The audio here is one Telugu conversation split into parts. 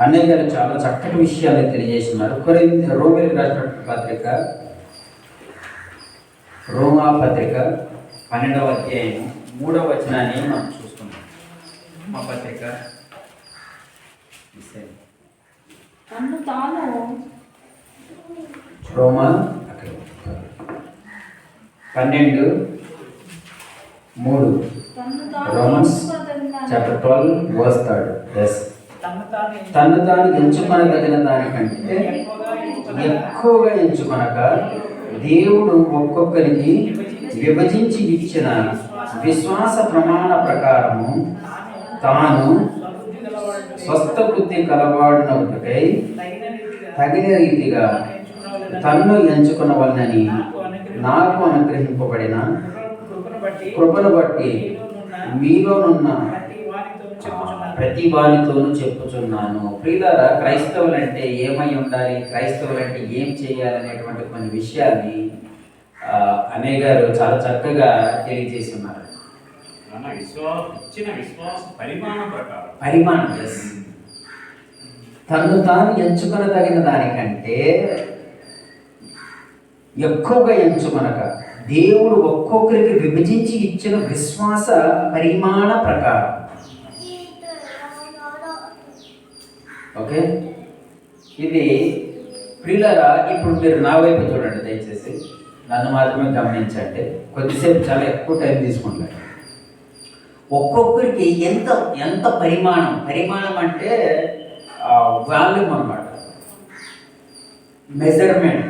అన్నయ్య గారు చాలా చక్కటి విషయాలు తెలియజేస్తున్నారు. కొరింథీ రోమిలకు రాసినటువంటి పత్రిక రోమా పత్రిక పన్నెండవ అధ్యాయం మూడవ వచనాన్ని మనం చూస్తున్నాం. మా పత్రిక తను తాను రోమా. పన్నెండు మూడు. Romans chapter twelve verse third. Yes తను తాను ఎంచుకొనదగిన దానికంటే ఎక్కువగా ఎంచుకొనక దేవుడు ఒక్కొక్కరికి విభజించి ఇచ్చిన విశ్వాస ప్రమాణ ప్రకారము తాను స్వస్థ బుద్ధి కలవాడినకై తగిన రీతిగా తగిన రీతిగా తన్ను ఎంచుకున్నవన్నని నాకు అనుగ్రహింపబడిన కృపను బట్టి మీలోనున్న ప్రతి వానితోనూ చెప్పుచున్నాను. ప్రియులారా క్రైస్తవులంటే ఏమై ఉండాలి? క్రైస్తవులంటే ఏం చేయాలనేటువంటి కొన్ని విషయాల్ని అన్నయ్య గారు చాలా చక్కగా తెలియజేసి ఉన్నారు మన విశ్వాసం ఇచ్చిన విశ్వాస పరిమాణం. తను తాను ఎంచుకొనదగిన దానికంటే ఎక్కువగా ఎంచుకొనక దేవుడు ఒక్కొక్కరికి విభజించి ఇచ్చిన విశ్వాస పరిమాణ ప్రకారం. ఓకే? ఇది ప్రియులరా ఇప్పుడు మీరు నా వైపు చూడండి దయచేసి. నన్ను మాత్రమే గమనించండి. కొద్దిసేపు చాలా ఎక్కువ టైం తీసుకుంటారు ఒక్కొక్కరికి ఎంత ఎంత పరిమాణం? పరిమాణం అంటే వాల్యూమ్ అనమాట మెజర్మెంట్.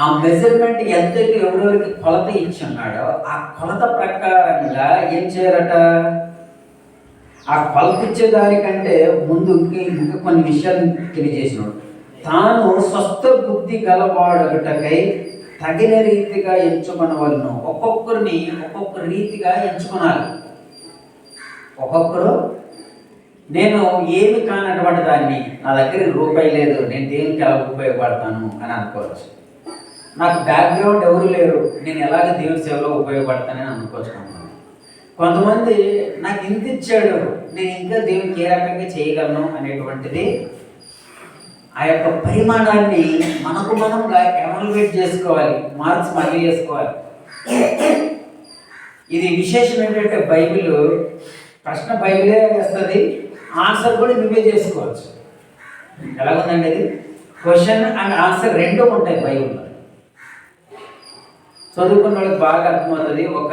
ఆ మెజర్మెంట్ ఎంత ఎవరెవరికి కొలత ఇచ్చి ఉన్నాడో ఆ కొలత ప్రకారంగా ఏం చేయాలట? ఆ కొలత ఇచ్చేదానికంటే ముందు ఇంకా ఇంకా కొన్ని విషయాలు తెలియజేసినాడు. తాను స్వస్థ బుద్ధి గలవాడగటకై తగిన రీతిగా ఎంచుకొనవలను. ఒక్కొక్కరిని ఒక్కొక్క రీతిగా ఎంచుకోనాలి. ఒక్కొక్కరు నేను ఏమి కానటువంటి దాన్ని? నా దగ్గర రూపాయి లేదు. నేను దేనికి ఎలా ఉపయోగపడతాను? అని అనుకోవచ్చు. నాకు బ్యాక్గ్రౌండ్ ఎవరు లేరు. నేను ఎలాగ దేవుని సేవలో ఉపయోగపడతానని అనుకోవచ్చు కొంతమంది నాకు ఇంత ఇచ్చాడు నేను ఇంకా దేవునికి ఏ రకంగా చేయగలను అనేటువంటిది ఆ యొక్క పరిమాణాన్ని మనకు మనంగా ఎవాల్యుయేట్ చేసుకోవాలి మార్క్స్ మళ్ళీ చేసుకోవాలి. ఇది విశేషం ఏంటంటే బైబిల్ ప్రశ్న బైబిలే వేస్తుంది ఆన్సర్ కూడా నువ్వే చేసుకోవచ్చు. ఎలాగుందండి అది? క్వశ్చన్ అండ్ ఆన్సర్ రెండూ ఉంటాయి బైబిల్లో. చదువుకున్న వాళ్ళకి బాగా అర్థమవుతుంది ఒక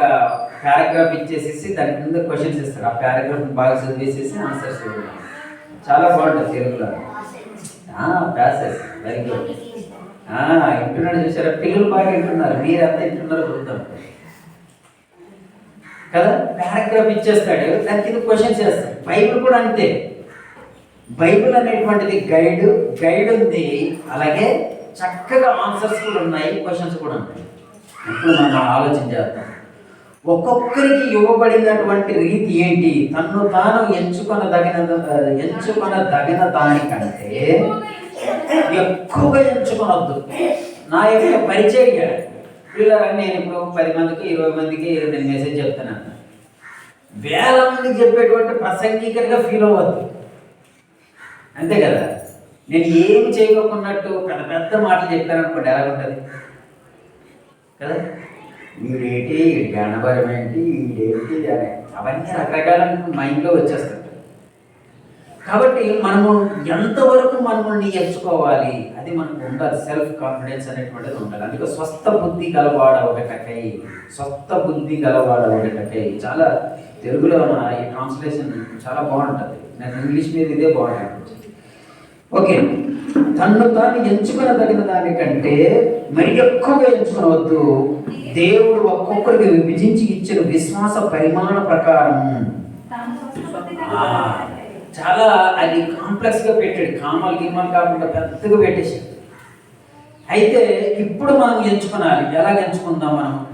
పారాగ్రాఫ్ ఇచ్చేసేసి దాని కింద క్వశ్చన్స్ ఇస్తారు. ఆ పారాగ్రాఫ్ బాగా చదివేసేసి ఆన్సర్స్ ఇవ్వాలి చాలా బాగుంటుంది తెలుగులో. ప్యాసెస్ వెరీ గుడ్ వింటున్నాడు చూసారా? పిల్లలు బాగా వింటున్నారు. మీరు ఎంత వింటున్నారో చూద్దాం. కదా? పారాగ్రాఫ్ ఇచ్చేస్తాడు. దాని కింద క్వశ్చన్స్ చేస్తాడు. బైబిల్ కూడా అంతే. బైబిల్ అనేటువంటిది గైడ్ గైడ్ ఉంది. అలాగే చక్కగా ఆన్సర్స్ కూడా ఉన్నాయి క్వశ్చన్స్ కూడా ఉన్నాయి. ఇప్పుడు మనం ఆలోచన చేద్దాం. ఒక్కొక్కరికి ఇవ్వబడినటువంటి రీతి ఏంటి? తన్ను తాను ఎంచుకొనదగిన ఎంచుకొనదగిన దానికంటే ఎక్కువగా ఎంచుకొనొద్దు. నా యొక్క పరిచర్య పిల్లలని నేను ఇప్పుడు పది మందికి ఇరవై మందికి నేను మెసేజ్ చెప్తున్నాను. వేల మందికి చెప్పేటువంటి ప్రసంగికరంగా ఫీల్ అవ్వద్దు. అంతే కదా? నేను ఏమి చేయకున్నట్టు పెద్ద పెద్ద మాటలు చెప్పాను అనుకోండి ఎలా ఉంటుంది కదా? వీడేంటి వీడి ఏంటి వీడేంటి అని అవన్నీ రకరకాల మైండ్లో వచ్చేస్తాయి కాబట్టి మనము ఎంతవరకు మనల్ని ఎంచుకోవాలి అది మనకు ఉండాలి. సెల్ఫ్ కాన్ఫిడెన్స్ అనేటువంటిది ఉండాలి. అందుకే స్వస్థ బుద్ధి గలవాడ ఒకటకై స్వస్థ బుద్ధి గలవాడ ఒకటకై చాలా తెలుగులో ఉన్న ఈ ట్రాన్స్లేషన్ చాలా బాగుంటుంది. నాకు ఇంగ్లీష్ మీద ఇదే బాగుంటుంది. ఓకే. తన్ను తాను ఎంచుకునదగిన దానికంటే మరి ఎక్కువగా ఎంచుకునవద్దు. దేవుడు ఒక్కొక్కరికి విభజించి ఇచ్చిన విశ్వాస పరిమాణ ప్రకారం. చాలా అది కాంప్లెక్స్గా పెట్టాడు. కామాలు గిమాలు కాకుండా పెద్దగా పెట్టేశాడు. అయితే ఇప్పుడు మనం ఎంచుకునాలి. ఎలా ఎంచుకుందాం మనం?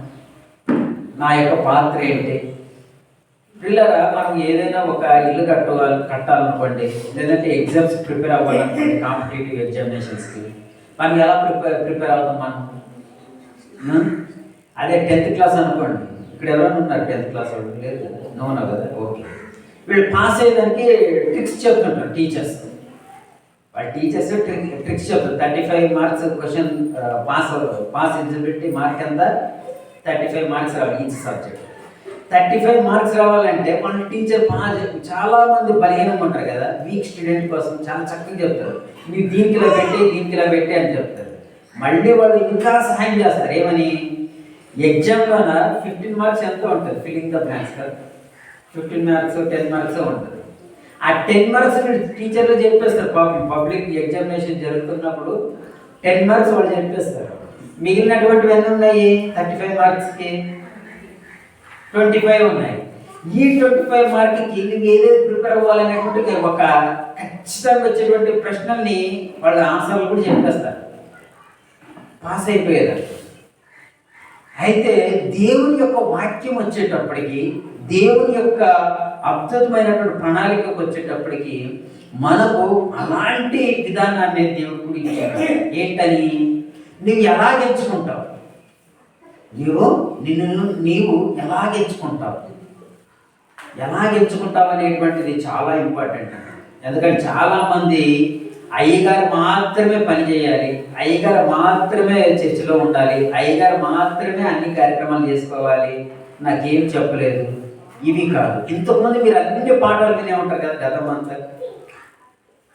నా యొక్క పాత్ర ఏంటి పిల్లరా మనం ఏదైనా ఒక ఇల్లు కట్టాలి కట్టాలనుకోండి లేదంటే ఎగ్జామ్స్ ప్రిపేర్ అవ్వాలనుకోండి కాంపిటేటివ్ ఎగ్జామినేషన్స్కి మనం ఎలా ప్రిపేర్ ప్రిపేర్ అవుతాం మనం? అదే టెన్త్ క్లాస్ అనుకోండి. ఇక్కడ ఎవరైనా ఉన్నారు టెన్త్ క్లాస్ వాళ్ళు? లేదు నోనా కదా? ఓకే వీళ్ళు పాస్ అయ్యేదానికి ట్రిక్స్ చెప్తుంటారు టీచర్స్ వాళ్ళ టీచర్స్ ట్రిక్స్ చెప్తారు. Thirty five marks question pass pass eligibility mark ఎంత థర్టీ ఫైవ్ మార్క్స్ రావాలి each subject thirty five marks రావాలంటే మన టీచర్ చాలా మంది బలహీనంగా ఉంటారు కదా వీక్ స్టూడెంట్ కోసం చాలా చక్కగా చెప్తారు. మీరు దీనికి ఇలా పెట్టి దీనికి ఇలా పెట్టి అని చెప్తారు. మళ్ళీ వాళ్ళు ఇంకా సహాయం చేస్తారు. ఏమని? ఎగ్జామ్లోన ఫిఫ్టీన్ మార్క్స్ ఎంత ఉంటుంది? ఫిలింగ్ ద బ్లాంక్స్ కదా. ఫిఫ్టీన్ మార్క్స్ టెన్ మార్క్స్ ఉంటుంది. ఆ టెన్ మార్క్స్ టీచర్లు చెప్పేస్తారు. పాపం పబ్లిక్ ఎగ్జామినేషన్ జరుగుతున్నప్పుడు టెన్ మార్క్స్ వాళ్ళు చెప్పేస్తారు. మిగిలినటువంటివి ఎన్ని ఉన్నాయి? థర్టీ ఫైవ్ మార్క్స్కి ట్వంటీ ఫైవ్ ఉన్నాయి. ఈ ట్వంటీ ఫైవ్ మార్కులకి నువ్వు ఏదైతే ప్రిపేర్ అవ్వాలనేటువంటి ఒక ఖచ్చితంగా వచ్చేటువంటి ప్రశ్నల్ని వాళ్ళ ఆన్సర్లు కూడా చెప్పేస్తారు. పాస్ అయిపోయేదా? అయితే దేవుని యొక్క వాక్యం వచ్చేటప్పటికి దేవుని యొక్క అద్భుతమైనటువంటి ప్రణాళికకు వచ్చేటప్పటికి మనకు అలాంటి విధానాన్ని దేవుడు కూడా ఏంటని? నువ్వు ఎలా ఎంచుకుంటావు నీవు నిన్ను నీవు ఎలా ఎంచుకుంటావు ఎలా ఎంచుకుంటావు అనేటువంటిది చాలా ఇంపార్టెంట్. ఎందుకంటే చాలామంది అయ్యగారు మాత్రమే పని చేయాలి అయ్యగారు మాత్రమే చర్చిలో ఉండాలి అయ్యగారు మాత్రమే అన్ని కార్యక్రమాలు చేసుకోవాలి. నాకేం చెప్పలేదు. ఇవి కాదు. ఇంతకుముందు మీరు అన్ని పాఠాలు వినే ఉంటారు కదా గతం అంతా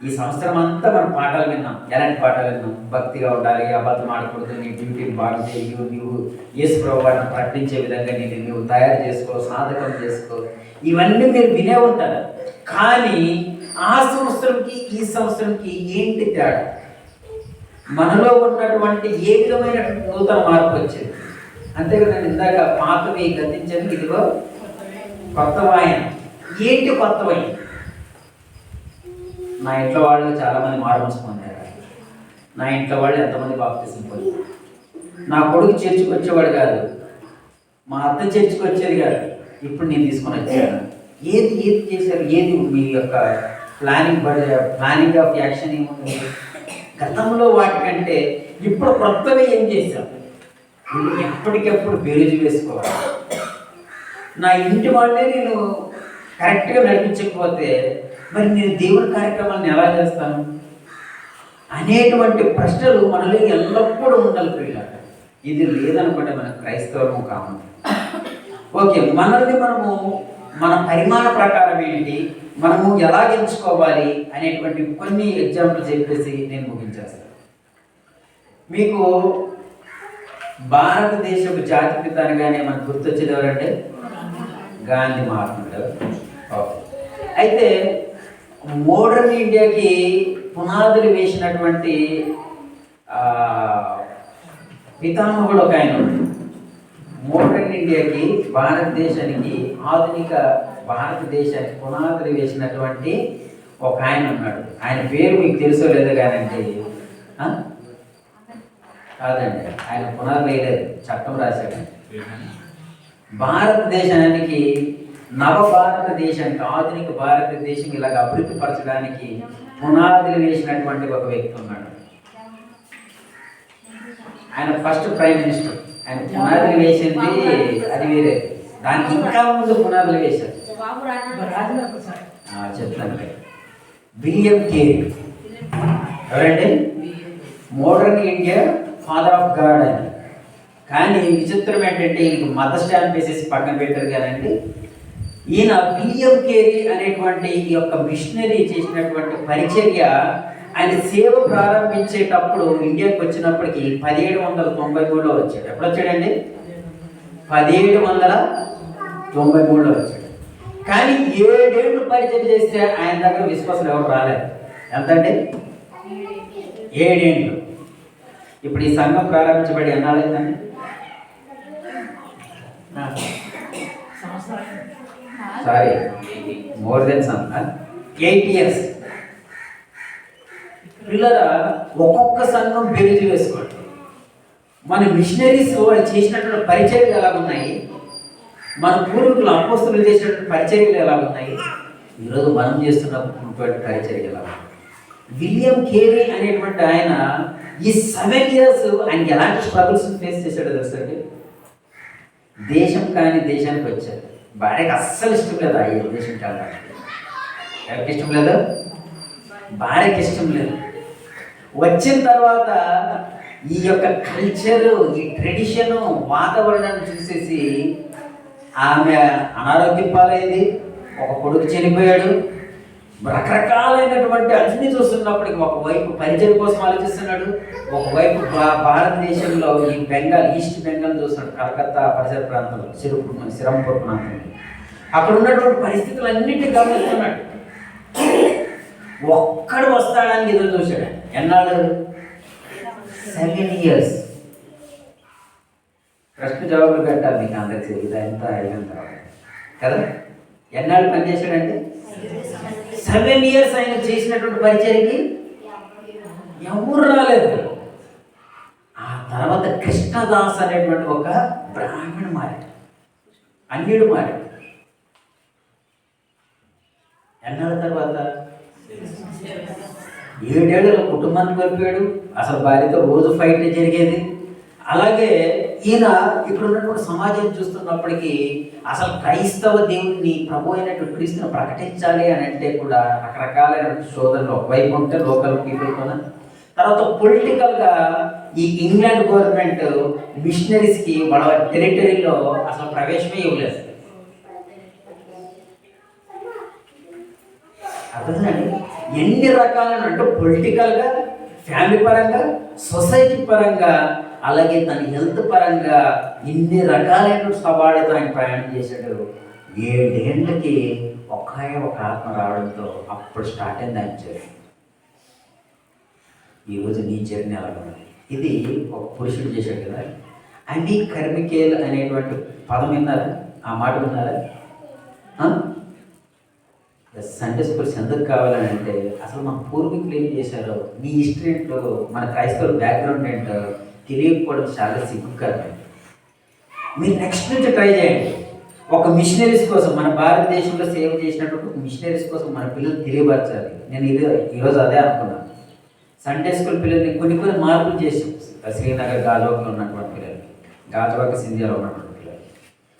ఈ సంవత్సరం అంతా మనం పాఠాలు విన్నాం. ఎలాంటి పాఠాలు విన్నాం? భక్తిగా ఉండాలి అబద్ధం ఆడకూడదు నీ డ్యూటీని బాగా చేయు నువ్వు యేసు ప్రభువారిని ప్రకటించే విధంగా నేను నువ్వు తయారు చేసుకో సాధకం చేసుకో. ఇవన్నీ మీరు వినే ఉంటారు. కానీ ఆ సంవత్సరంకి ఈ సంవత్సరంకి ఏంటి తేడా? మనలో ఉన్నటువంటి ఏ విధమైన నూతన మార్పు వచ్చింది? అంతే కదా ఇందాక పాతవి గతించని ఇదిగో కొత్త వాయన ఏంటి కొత్త వాయన నా ఇంట్లో వాళ్ళు చాలామంది మంది పొందారు నా ఇంట్లో వాళ్ళు ఎంతమంది బాప్తిసం పొందారు. నా కొడుకు చర్చికి వచ్చేవాడు కాదు. మా అత్త చర్చికి వచ్చేది కాదు. ఇప్పుడు నేను తీసుకొని వచ్చాను. ఏది ఏది చేశారు? ఏది మీ యొక్క ప్లానింగ్ ప్లానింగ్ ఆఫ్ యాక్షన్ ఏముంది? గతంలో వాటికంటే ఇప్పుడు కొత్తగా ఏం చేశాం వీళ్ళు ఎప్పటికెప్పుడు బెరుజు వేసుకోవాలి? నా ఇంటి వాళ్ళే నేను కరెక్ట్గా నడిపించకపోతే మరి నేను దేవుని కార్యక్రమాన్ని ఎలా చేస్తాను? అనేటువంటి ప్రశ్నలు మనలో ఎల్లప్పుడూ ఉండాలి పిల్లలు ఇది లేదనుకుంటే మన క్రైస్తవం కాము ఓకే మనల్ని మనము మన పరిమాణ ప్రకారం ఏంటి? మనము ఎలా ఎంచుకోవాలి అనేటువంటి కొన్ని ఎగ్జాంపుల్ చెప్పేసి నేను ముగించేస్తాను. మీకు భారతదేశపు జాతిపిత అనగానే మనకు గుర్తొచ్చేది ఎవరంటే గాంధీ మహాత్ముడు. ఓకే. అయితే మోడర్న్ ఇండియాకి పునాదులు వేసినటువంటి పితామహుడు ఒక ఆయన. మోడర్న్ ఇండియాకి భారతదేశానికి ఆధునిక భారతదేశానికి పునాదులు వేసినటువంటి ఒక ఆయన ఉన్నాడు. ఆయన పేరు మీకు తెలుసో లేదో కానండి ఆ? కాదండి. ఆయన పునాదులు వేయలేదు. చట్టం రాశాడు. భారతదేశానికి నవ భారతదేశానికి ఆధునిక భారతదేశం ఇలాగ అభివృద్ధి పరచడానికి పునాదులు వేసినటువంటి ఒక వ్యక్తి ఉన్నాడు. ఆయన ఫస్ట్ ప్రైమ్ మినిస్టర్ ఆయన పునాదులు వేసింది అది వేరే. దానికి ఇంకా ముందు పునాదులు వేశారు. చెప్తాను విలియం కేరీ. ఎవరండి? Modern India father of God అని. కానీ విచిత్రం ఏంటంటే ఈయనకి మత స్టాంప్ వేసేసి పక్కన పెట్టారు కదండి. ఈయన విలియం కేరీ అనేటువంటి ఈ యొక్క మిషనరీ చేసినటువంటి పరిచర్య ఆయన సేవ ప్రారంభించేటప్పుడు ఇండియాకి వచ్చినప్పటికి పదిహేడు వందల తొంభై మూడులో వచ్చాడు. ఎప్పుడు వచ్చాడండి? పదిహేడు వందల తొంభై మూడులో వచ్చాడు. కానీ ఏడేళ్ళు పరిచయం చేస్తే ఆయన దగ్గర విశ్వాసం ఎవరు రాలేదు. ఎంతండి? ఏడేళ్ళు. ఇప్పుడు ఈ సంఘం ప్రారంభించబడి ఎన్నాళ్ళైందండి? Sorry more than some eight years పిల్లరా ఒక్కొక్క సంఘం బెరుజు వేసుకోండి. మన మిషనరీస్ వాళ్ళు చేసినటువంటి పరిచర్యలు ఎలా ఉన్నాయి? మన పూర్వీకులు అపోస్తులు చేసినటువంటి పరిచర్యలు ఎలా ఉన్నాయి? ఈరోజు మనం చేస్తున్నటువంటి పరిచర్యలు ఎలా ఉన్నాయి? విలియం కేరీ అనేటువంటి ఆయన ఈ సెవెన్ ఇయర్స్ ఆయనకి ఎలాంటి స్ట్రగుల్స్ ఫేస్ చేశాడో తెలుసండి దేశం కానీ దేశానికి వచ్చారు భార్యకి అస్సలు ఇష్టం లేదు ఆ దేశంకి వెళ్ళడానికి. ఎవరికి ఇష్టం లేదు? భార్యకి ఇష్టం లేదు. వచ్చిన తర్వాత ఈ యొక్క కల్చర్ ఈ ట్రెడిషను వాతావరణాన్ని చూసేసి ఆమె అనారోగ్యం పాలైంది ఒక కొడుకు చనిపోయాడు. రకరకాలైనటువంటి అన్ని చూస్తున్నప్పటికీ ఒకవైపు పరిచయం కోసం ఆలోచిస్తున్నాడు ఒకవైపు భారతదేశంలో ఈ బెంగాల్ ఈస్ట్ బెంగాల్ చూస్తున్నాడు కలకత్తా పరిసర ప్రాంతంలో సిరుపు సిరంపూర్ ప్రాంతంలో. అక్కడ ఉన్నటువంటి పరిస్థితులన్నింటినీ గమనిస్తున్నాడు. ఒక్కడు వస్తాడని ఎదురు చూశాడు. ఎన్నాళ్ళు సెవెన్ ఇయర్స్ ప్రశ్న జవాబులు పెట్టాలి మీకు అందరికీ ఇదంతా అయిన తర్వాత. కదా? ఎన్నాళ్ళు పనిచేశాడంటే సెవెన్ ఇయర్స్ ఆయన చేసినటువంటి పరిచయకి ఎవరు రాలేదు. ఆ తర్వాత కృష్ణదాస్ అనేటువంటి ఒక బ్రాహ్మణ మారాడు. అన్యుడు మారాడు. ఎన్నాళ్ళ తర్వాత? ఏడేళ్ళు కుటుంబాన్ని కోల్పోయాడు అసలు భార్యతో రోజు ఫైట్ జరిగేది. అలాగే ఈయన ఇప్పుడున్నటువంటి ఉన్నటువంటి సమాజం చూస్తున్నప్పటికీ అసలు క్రైస్తవ దేవుడిని ప్రభు అయినటువంటి క్రీస్తుని ప్రకటించాలి అని అంటే కూడా రకరకాలైన శోధనలు ఒకవైపు ఉంటే లోకల్ పీపుల్ కూడా తర్వాత పొలిటికల్గా ఈ ఇంగ్లాండ్ గవర్నమెంట్ మిషనరీస్కి వాళ్ళ టెరిటరీలో అసలు ప్రవేశమే ఇవ్వలేదు. అర్థమండి ఎన్ని రకాలైన అంటే పొలిటికల్గా ఫ్యామిలీ పరంగా సొసైటీ పరంగా అలాగే తన హెల్త్ పరంగా ఇన్ని రకాలైన సవాళ్ళు ఆయన ప్రయాణం చేశాడు. ఏడేళ్ళకి ఒకే ఒక ఆత్మ రావడంతో అప్పుడు స్టార్ట్ అయింది ఆయన జర్నీ. ఈరోజు నీ జర్నీ అలాగే ఇది ఒక పురుషుడు చేశాడు కదా. అండి కర్మికేల్ అనేటువంటి పదం విన్నారా? ఆ మాట విన్నారా? సండే స్కూల్స్ ఎందుకు కావాలని అంటే అసలు మన పూర్వీకులు ఏం చేశారో. మీ హిస్టరీ ఏంటో మన క్రైస్తవ బ్యాక్గ్రౌండ్ ఏంటో తెలియకపోవడం చాలా సిగ్గుకరం మీరు నెక్స్ట్ నుంచి ట్రై చేయండి. ఒక మిషనరీస్ కోసం మన భారతదేశంలో సేవ చేసినటువంటి ఒక మిషనరీస్ కోసం మన పిల్లలు తెలియపరచాలి. నేను ఇది ఈరోజు అదే అనుకున్నాను సండే స్కూల్ పిల్లల్ని కొన్ని కొన్ని మార్పులు చేసాం శ్రీనగర్ గాజువాకలో ఉన్నటువంటి పిల్లలు. గాజువాక సింధియాలో ఉన్నటువంటి పిల్లలు.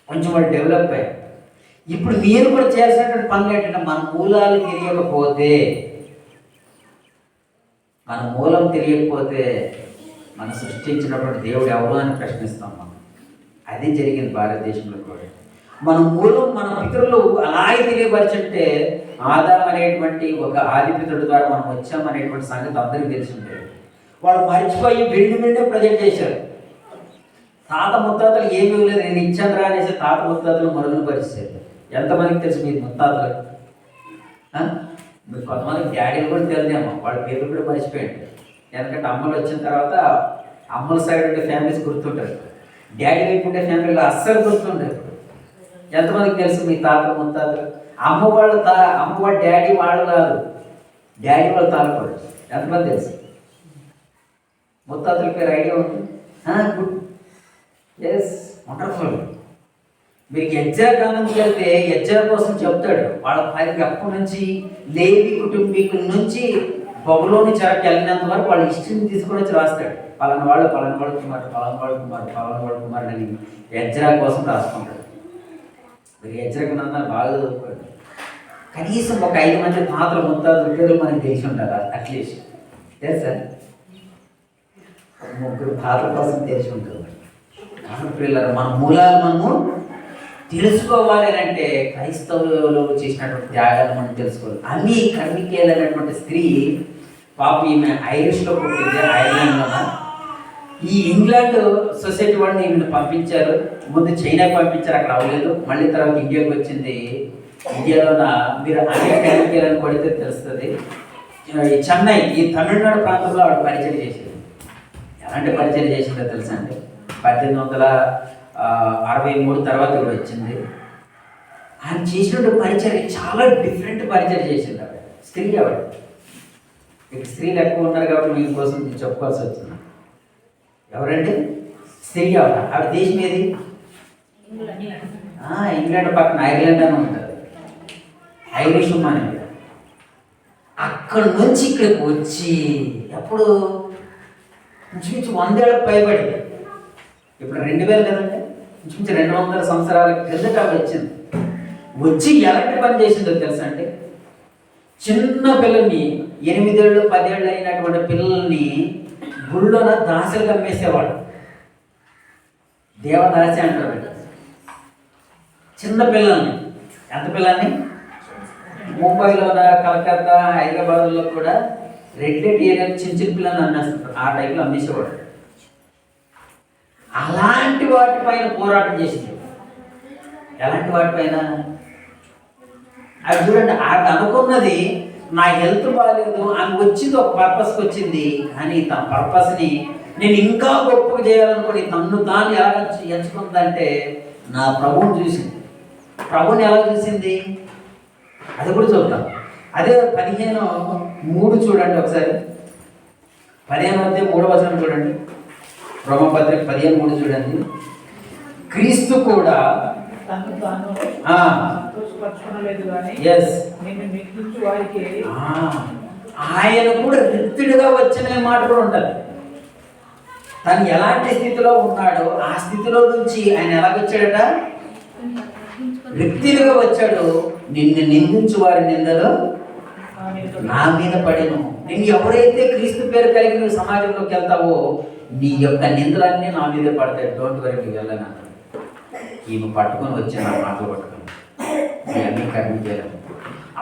కొంచెం వాళ్ళు డెవలప్ అయ్యారు. ఇప్పుడు మీరు కూడా చేసేటువంటి పనులు ఏంటంటే మన మూలాలు తెలియకపోతే మన మూలం తెలియకపోతే మన సృష్టించినటువంటి దేవుడు ఎవరు అని ప్రశ్నిస్తాం మనం. అది జరిగింది భారతదేశంలో కూడా. మన మూలం మన పితరులు అలాగే తెలియపరిచుంటే ఆదాం అనేటువంటి ఒక ఆదిపితుడి ద్వారా మనం వచ్చామనేటువంటి సంగతి అందరికీ తెలిసి వాళ్ళు మర్చిపోయి బిల్డింగ్ బిల్డింగ్ ప్రజెంట్ చేశారు. తాత ముత్తాతలు ఏమీ లేదు నేను ఇచ్చాను రా అనేసి తాత ముత్తాతలు మరుగున పరిస్థితి ఎంతమందికి తెలుసు మీ ముత్తాతలు? మీరు కొంతమందికి డాడీలు కూడా తెలియదేమో వాళ్ళ పేర్లు కూడా మర్చిపోయాడు. ఎందుకంటే అమ్మలు వచ్చిన తర్వాత అమ్మల సైడ్ ఉండే ఫ్యామిలీస్ గుర్తుంటారు. డాడీ వైపు ఉండే ఫ్యామిలీలో అస్సలు గుర్తుంటారు ఎంతమందికి తెలుసు మీ తాత ముత్తాతలు? అమ్మ వాళ్ళ తా అమ్మ వాళ్ళ డాడీ వాళ్ళు కాదు. డాడీ వాళ్ళ తాలపడు ఎంతమంది తెలుసు? ముత్తాతల పేరు ఐడియా ఉంది? గుడ్. ఎస్ వండర్ఫుల్ మీకు ఎజ్జా గ్రంథంకి వెళ్తే ఎజ్జా కోసం చెప్తాడు. వాళ్ళ పైకి అప్పటి నుంచి లేవి కుటుంబీకుల నుంచి బొబలోని చెరకు వెళ్ళినంత వరకు వాళ్ళ హిస్టరీని తీసుకొని వచ్చి రాస్తాడు. పలానా వాళ్ళు పలానా వాడు కుమార్ పలానా వాడు కుమారు పలానా వాడు కుమార్ అని యజ్రా కోసం రాసుకుంటాడు. మీరు ఎజ్రా గ్రంథాలు బాగా చదువుకోండి. కనీసం ఒక ఐదు మంది పాత్ర ముత్తాదు పేరు మనకి తెలిసి ఉంటారు అట్లీస్ట్. తెలుసా? ముగ్గురు పాత్ర కోసం తెలిసి ఉంటుంది. కాబట్టి పిల్లలు మన మూలాలు మనము తెలుసుకోవాలి అని అంటే క్రైస్తవులు చేసినటువంటి త్యాగాలు మనం తెలుసుకోవాలి. అని కన్నికేల్ అనేటువంటి స్త్రీ పాప ఈమె ఐరిష్లో పుట్టింది ఐర్లాండ్లో ఈ ఇంగ్లాండ్ సొసైటీ వాళ్ళని ఈమెను పంపించారు. ముందు చైనాకి పంపించారు అక్కడ అవ్వలేదు. మళ్ళీ తర్వాత ఇండియాకి వచ్చింది. ఇండియాలోన మీరు అనేక కర్మికేల్ అని కొడితే తెలుస్తుంది. ఈ చెన్నై ఈ తమిళనాడు ప్రాంతంలో ఆవిడ పరిచయం చేసింది. ఎలాంటి పరిచయం చేసిందో తెలుసా అండి? పద్దెనిమిది వందల అరవై మూడు తర్వాత కూడా వచ్చింది. ఆయన చేసినటువంటి పరిచయం చాలా డిఫరెంట్ పరిచయం చేసింది ఆవిడ. స్త్రీ ఆవిడ. ఇక్కడ స్త్రీలు ఎక్కువ ఉన్నారు కాబట్టి మీకోసం నేను చెప్పుకోవాల్సి వచ్చింది. ఎవరంటే? స్త్రీ ఆవిడ. ఆవిడ దేశం ఏది? ఇంగ్లాండ్ పక్కన ఐర్లాండ్ అని ఉంటుంది. ఐరిష్ ఉమ్మా అక్కడ నుంచి ఇక్కడికి వచ్చి ఎప్పుడు ఇంచుమించు వందేళ్ళకి పైబడి. ఇప్పుడు రెండు వేలు కదండి? ఇంచుమించు రెండు వందల సంవత్సరాల క్రిందట వచ్చింది. వచ్చి ఎలాంటి పని చేసిందో తెలుసా అండి చిన్న పిల్లల్ని ఎనిమిదేళ్ళు పదేళ్ళు అయినటువంటి పిల్లల్ని గుళ్ళోన దాసలు కమ్మేసేవాడు దేవదాసి అంటారు చిన్న పిల్లల్ని. ఎంత పిల్లల్ని? ముంబైలోన కలకత్తా హైదరాబాద్లో కూడా రెడ్ లైట్ ఏరియాలో చిన్న చిన్న పిల్లల్ని అమ్మేస్తారు. ఆ టైంలో అమ్మేసేవాడు అలాంటి వాటిపైన పోరాటం చేసింది. ఎలాంటి వాటిపైన అది చూడండి ఆవిడ అనుకున్నది నా హెల్త్ బాగాలేదు ఆమె వచ్చింది ఒక పర్పస్కి వచ్చింది కానీ తన పర్పస్ని నేను ఇంకా గొప్పగా చేయాలనుకుని తన్ను తాను ఎలా ఎంచుకుందంటే నా ప్రభువుని చూసింది. ప్రభుని ఎలా చూసింది? అది కూడా చూద్దాం. అదే పదిహేను మూడు చూడండి ఒకసారి. పదిహేను వద్ద మూడు వచనం చూడండి. రోమపత్రిక పదిహేను మూడు చూడండి. క్రీస్తు కూడా ఎస్ ఆ, ఆయన కూడా రిక్తుడిగా వచ్చిన మాట కూడా ఉండాలి. తను ఎలాంటి స్థితిలో ఉన్నాడో ఆ స్థితిలో నుంచి ఆయన ఎలాగొచ్చాడట? రిక్తుడిగా వచ్చాడు. నిన్ను నిందించు వారి నిందలో నా మీద పడేను. నేను ఎవరైతే క్రీస్తు పేరు కలిగిన సమాజంలోకి వెళ్తావో నీ యొక్క నిందలన్నీ నా మీద పడతాయి. డోంట్ వరీ నీకు వెళ్ళను అన్నాడు. ఈమె పట్టుకొని వచ్చి నా మాటలు పట్టుకొని ఇవన్నీ కర్మ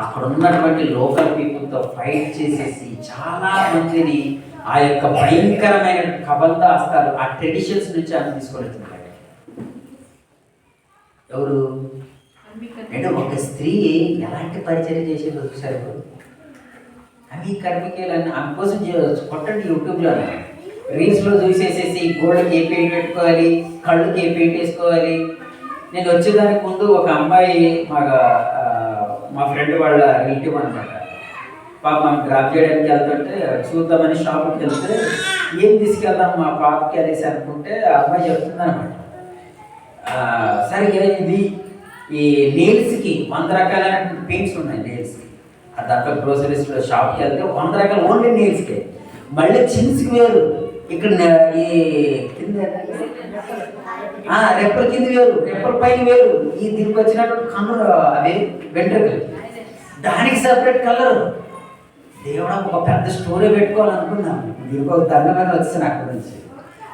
అక్కడ ఉన్నటువంటి లోకల్ పీపుల్తో ఫైట్ చేసేసి చాలా మందిని ఆ యొక్క భయంకరమైన కబంధ హస్తాలు ఆ ట్రెడిషన్స్ నుంచి ఆమె తీసుకొని వచ్చింది ఎవరు? అంటే ఒక స్త్రీ ఎలాంటి పరిచయం చేసేది వచ్చారు ఇప్పుడు? అవి కర్మికేలని ఆమె కోసం కొట్టండి యూట్యూబ్లో రీల్స్లో చూసేసేసి గోళ్ళకి ఏ పెయింట్ పెట్టుకోవాలి కళ్ళకి ఏ పెయింట్ వేసుకోవాలి. నేను వచ్చేదానికి ముందు ఒక అమ్మాయి మా మా ఫ్రెండ్ వాళ్ళ రిలేటివ్ అనమాట పాప మనం డ్రాప్ చేయడానికి వెళ్తుంటే చూద్దామని షాప్కి వెళ్తే ఏం తీసుకెళ్దాం మా పాపకి అనేసి అనుకుంటే ఆ అమ్మాయి చెప్తుంది అనమాట సరే ఇది ఈ నెయిల్స్కి వంద రకాలైన పెయింట్స్ ఉన్నాయి నెయిల్స్కి ఆ దాంట్లో గ్రోసరీస్లో షాప్కి వెళ్తే వంద రకాల ఓన్లీ నెయిల్స్కి మళ్ళీ చిన్స్కి వేరు. ఇక్కడ ఈ కింద రెప్పల కింద వేరు రెప్పల పైన వేరు. ఈ దీనికి వచ్చినటువంటి కన్నులు అదే వెంట్రుకలు. దానికి సపరేట్ కలర్ దేవుడు ఒక పెద్ద స్టోరీ పెట్టుకోవాలనుకున్నాను. దీనికి ఒక దండమైన వచ్చాను అక్కడి నుంచి.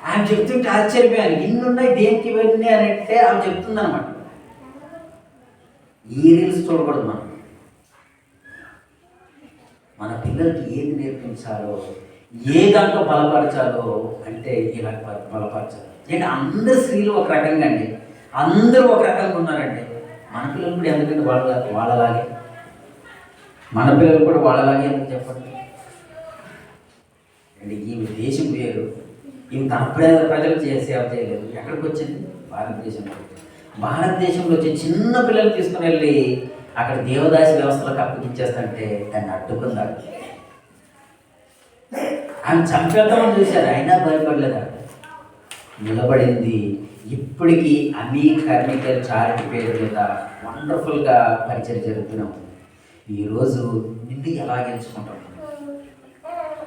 ఆమె చెప్తుంటే ఆశ్చర్యపోయాను ఇన్ని ఉన్నాయి దేనికి ఇవన్నీ అని అంటే ఆమె చెప్తుంది అనమాట ఈ రీల్స్ చూడకూడదు మనం. మన పిల్లలకి ఏది నేర్పించాలో ఏ దాంట్లో బలపరచాలో అంటే ఇలా బలపరచాలి. ఏంటి అందరు స్త్రీలు ఒక రకంగా అండి. అందరూ ఒక రకంగా ఉన్నారండి. మన పిల్లలు కూడా ఎందుకంటే వాళ్ళ వాళ్ళలాగే. మన పిల్లలు కూడా వాళ్ళలాగే ఎందుకు చెప్పండి? అంటే ఈమె దేశం వేరు. ఈమె తన ప్రజలు ప్రజలకు సేవ చేయలేదు ఎక్కడికి వచ్చింది? భారతదేశంలో భారతదేశంలో వచ్చి చిన్న పిల్లలు తీసుకుని వెళ్ళి అక్కడ దేవదాసి వ్యవస్థలకు అప్పగించేస్తంటే దాన్ని అడ్డుకుందాడు ఆమె చంపేద్దామని చూశారు అయినా భయపడలేదు? నిలబడింది. ఇప్పటికీ అమీ కర్మికల్ చారిటీ పేరు మీద వండర్ఫుల్గా పరిచయం జరుగుతున్నాం. ఈరోజు నిన్ను ఎలా గెలుచుకుంటాం?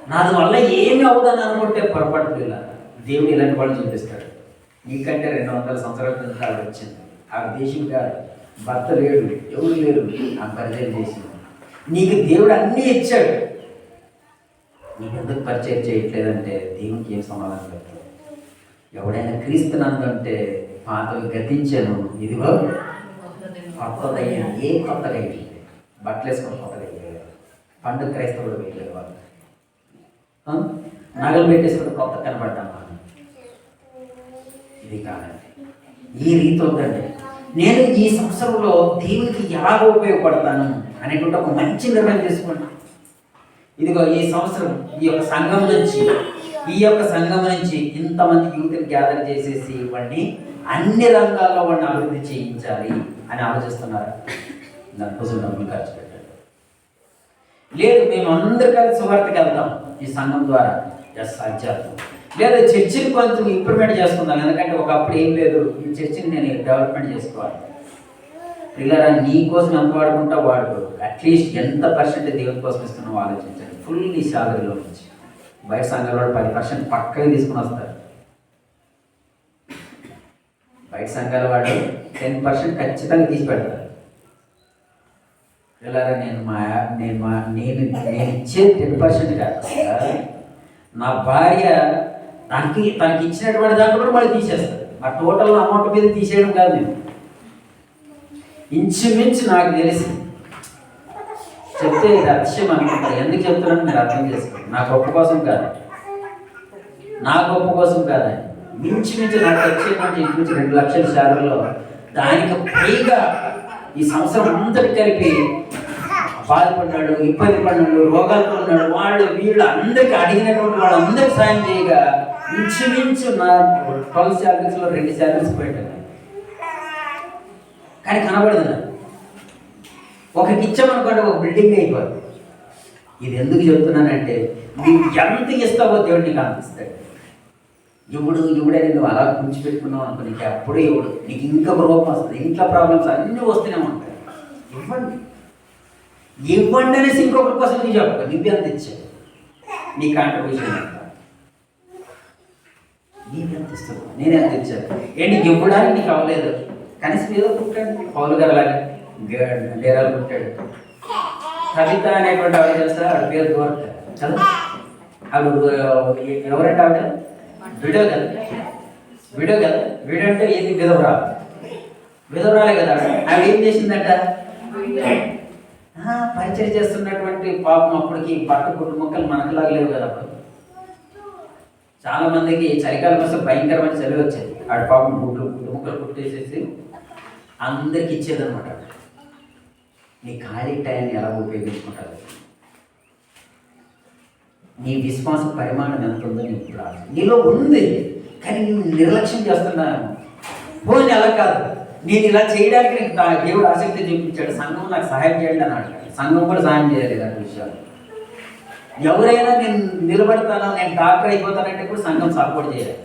నాది వల్ల ఏమి అవుదని అనుకుంటే పొరపాటు పిల్ల దేవుడు ఇలాంటి వాళ్ళు చూపిస్తాడు. నీకంటే రెండు వందల సంవత్సరాల క్రితం ఆవిడ వచ్చింది. ఆ దేశం కాదు భర్త లేడు ఎవరు లేరు ఆ పరిచయం చేసింది. నీకు దేవుడు అన్నీ ఇచ్చాడు. నీకు ఎందుకు పరిచయం చేయట్లేదంటే దేవునికి ఏం సమాధానం పెట్టాడు ఎవడైనా క్రీస్తునందంటే పాతవి గతించాను ఇదిగో కొత్తదయ్యా ఏ కొత్తగా అయ్యింది బట్టలు వేసుకొని కొత్తగా అయ్యారు పండుగ క్రైస్తవుడు వేయలేదు వాళ్ళు నగలు పెట్టేసుకుని కొత్త కనబడ్డాను ఇది కాదండి. ఈ రీతి వద్దండి నేను ఈ సంవత్సరంలో దేవునికి ఎలాగ ఉపయోగపడతాను అనేటువంటి ఒక మంచి నిర్ణయం తీసుకుంటాను ఇదిగో ఈ సంవత్సరం ఈ యొక్క సంఘం నుంచి ఈ యొక్క సంఘం నుంచి ఇంతమంది యూత్ని గ్యాదర్ చేసేసి వాడిని అన్ని రంగాల్లో వాడిని అభివృద్ధి చేయించాలి అని ఆలోచిస్తున్నారు? దానికోసం డబ్బులు ఖర్చు పెట్టండి. లేదు మేము అందరు కలిసి సువార్తకి వెళ్తాం ఈ సంఘం ద్వారా. ఎస్ అది లేదా చర్చిని కొంచెం ఇంప్రూవ్మెంట్ చేసుకుందాం ఎందుకంటే ఒకప్పుడు ఏం లేదు. ఈ చర్చిని నేను డెవలప్మెంట్ చేసుకోవాలి. పిల్లరా నీ కోసం ఎంత వాడుకుంటా వాడుకో అట్లీస్ట్ ఎంత పర్సెంట్ దేవుని కోసం ఇస్తున్నావు ఆలోచించండి. ఫుల్లీ శాలరీలో నుంచి బయట సంఘాల వాడు పది పర్సెంట్ పక్కనే తీసుకుని వస్తారు. బయట సంఘాల వాళ్ళు టెన్ పర్సెంట్ ఖచ్చితంగా తీసి పెడతారు. పిల్లరా నేను మా నేను మా నేను నేను ఇచ్చే టెన్ పర్సెంట్ కాదు నా భార్య తనకి తనకి ఇచ్చినటువంటి దాంట్లో కూడా మళ్ళీ తీసేస్తారు. ఆ టోటల్ అమౌంట్ మీద తీసేయడం కాదు నేను. ఇంచుమించు నాకు తెలిసి చెప్తే ఇది అతిశయం అనుకుంటారు ఎందుకు చెప్తున్నాను మీరు అర్థం చేసుకోండి. నా గొప్ప కోసం కాదు. నా గొప్ప కోసం కాదే. మించి మించి నాకు వచ్చే నుంచి ఇంచుమించి రెండు లక్షల శాలరీలో దానికి పైగా ఈ సంవత్సరం అంతటి కలిపి బాధపడ్డాడు ఇబ్బంది పడినాడు రోగాలతో ఉన్నాడు వాళ్ళు వీళ్ళు అందరికి అడిగినటువంటి వాళ్ళందరికీ సాయం చేయగా ఇంచుమించు నా ట్వెల్వ్ శాలరీస్లో రెండు శాలరీస్ పెట్టాను కానీ కనబడదు నాకు. ఒకరికి ఇచ్చామనుకోండి ఒక బిల్డింగ్ అయిపోద్ది. ఇది ఎందుకు చెప్తున్నానంటే నీకు ఎంత ఇస్తావో దేవుడు నీకు అంత ఇస్తాడు ఇవుడు ఇవుడే నువ్వు అలా కూర్చిపెట్టుకున్నావు అనుకో నీకు అప్పుడు ఇవుడు నీకు ఇంకా రూపం వస్తుంది ఇంట్లో ప్రాబ్లమ్స్ అన్నీ వస్తూనే ఉంటాయి. ఇవ్వండి. ఇవ్వండి అనేసి ఇంకొకరి కోసం నీకు చెప్పక నువ్వు ఎంత ఇచ్చావు. నీ కాంట్రిబ్యూషన్ ఎంత? నీకు ఎంత ఇస్తావు? నేను ఎంత ఇచ్చాను. ఏంటి ఇవ్వడానికి నీకు అవ్వలేదు? కనీసం ఏదో పుట్టాడు పౌలు గారు లాగా డేరాలు పుట్టాడు కవిత అనేటువంటి ఆవిడ తెలుసా? ఆవిడ పేరు దూరత చదువు. ఆవిడ ఎవరంటే ఆవిడ? విడో కదా విడో కదా విడో అంటే ఏది? విధవరాలు. విధవరాలే కదా ఆవిడ. ఏం చేసిందట? పరిచయం చేస్తున్నటువంటి పాపం అప్పటికి బట్ట గుడ్డు మొక్కలు మనకులాగా లేవు కదా అప్పుడు. చాలా మందికి చలికాలం కోసం భయంకరమైన చలి వచ్చేది. ఆడ పాపం గుడ్లు గుడ్డు ముక్కలు కుట్టేసేసి అందరికి ఇచ్చేది అనమాట నీ ఖాళీ టైంని ఎలా ఉపయోగించుకుంటారు? నీ విశ్వాస పరిమాణం ఎంత ఉందో నీకు ఇప్పుడు నీలో ఉంది కానీ నేను నిర్లక్ష్యం చేస్తున్నాను పోనీ అలా కాదు? నేను ఇలా చేయడానికి నీకు దా- దేవుడు ఆసక్తి చూపించాడు. సంఘం నాకు సహాయం చేయండి అని అడిగాడు సంఘం కూడా సహాయం చేయలేదు ఇలాంటి విషయాలు. ఎవరైనా నేను నిలబడతాను? నేను డాక్టర్ అయిపోతానంటే కూడా సంఘం సపోర్ట్ చేయాలి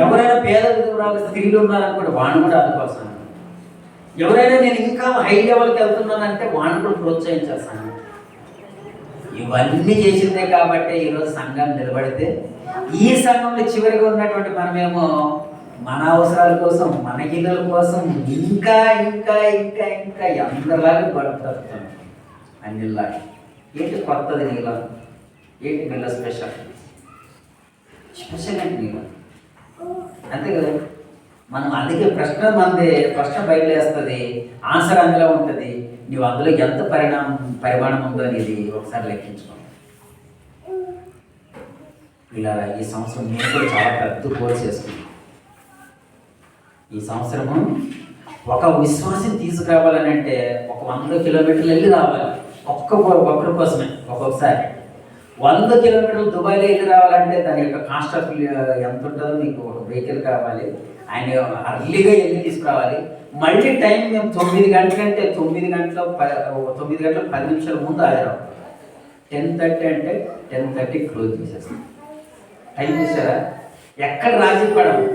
ఎవరైనా పేద విధురాలు స్త్రీలు కూడా వాడిని కూడా అందుకోసం ఎవరైనా నేను ఇంకా హై లెవెల్కి వెళ్తున్నానంటే వాళ్ళని కూడా ప్రోత్సహించేస్తాను ఇవన్నీ చేసిందే కాబట్టి ఈరోజు సంఘం నిలబడితే ఈ సంఘంలో చివరిగా ఉన్నటువంటి మనమేమో మన అవసరాల కోసం మన గిన్నెల కోసం ఇంకా ఇంకా ఇంకా ఇంకా అందరిలాగా గడుపుతాం. అన్నిలా ఏంటి కొత్తది నీలో ఏంటి నీళ్ళ స్పెషల్? స్పెషల్ ఏంటి నీలో అంతే కదా? మనం అందుకే ప్రశ్న మంది ప్రశ్న బయలుదేస్తుంది ఆన్సర్ అందులో ఉంటుంది. నువ్వు అందులో ఎంత పరిణామం పరిమాణం ఉందో అనేది ఒకసారి లెక్కించుకో ఇలా ఈ సంవత్సరం నేను కూడా చాలా పెద్ద కోర్స్ చేసుకుంది ఈ సంవత్సరము ఒక విశ్వాసం తీసుకురావాలని అంటే ఒక వంద కిలోమీటర్లు వెళ్ళి రావాలి. ఒక్క ఒక్కరి కోసమే ఒక్కొక్కసారి. వంద కిలోమీటర్లు దుబాయ్లో వెళ్ళి రావాలంటే దాని యొక్క కాస్ట్ ఆఫ్ uh, ఎంత ఉంటుందో మీకు ఒక వెహికల్ కావాలి. ఆయన అర్లీగా వెళ్ళి తీసుకురావాలి? మళ్ళీ టైం మేము తొమ్మిది గంటలంటే తొమ్మిది గంటల ప- తొమ్మిది గంటల పది నిమిషాల ముందు హాజరవ్వాలి టెన్ థర్టీ అంటే టెన్ థర్టీ క్లోజ్ చేసేస్తాం. టైం చూసారా? ఎక్కడ రాజీ పడము?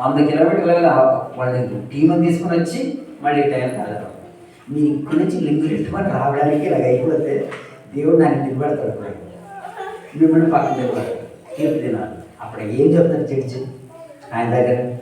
వంద కిలోమీటర్ల వాళ్ళని టీం తీసుకుని వచ్చి మళ్ళీ టైం హాజరవ్వాలి మీ ఇక్కడి నుంచి లింగు పెట్టుకొని రావడానికి ఇలాగ అయిపోతే దేవుడు నాకు నిలబడతాడు. మిమ్మల్ని పక్కన నిలబడతాడు తీర్పు తినాలి. అప్పుడు ఏం చెప్తారు జడ్జి? ఆయన దగ్గర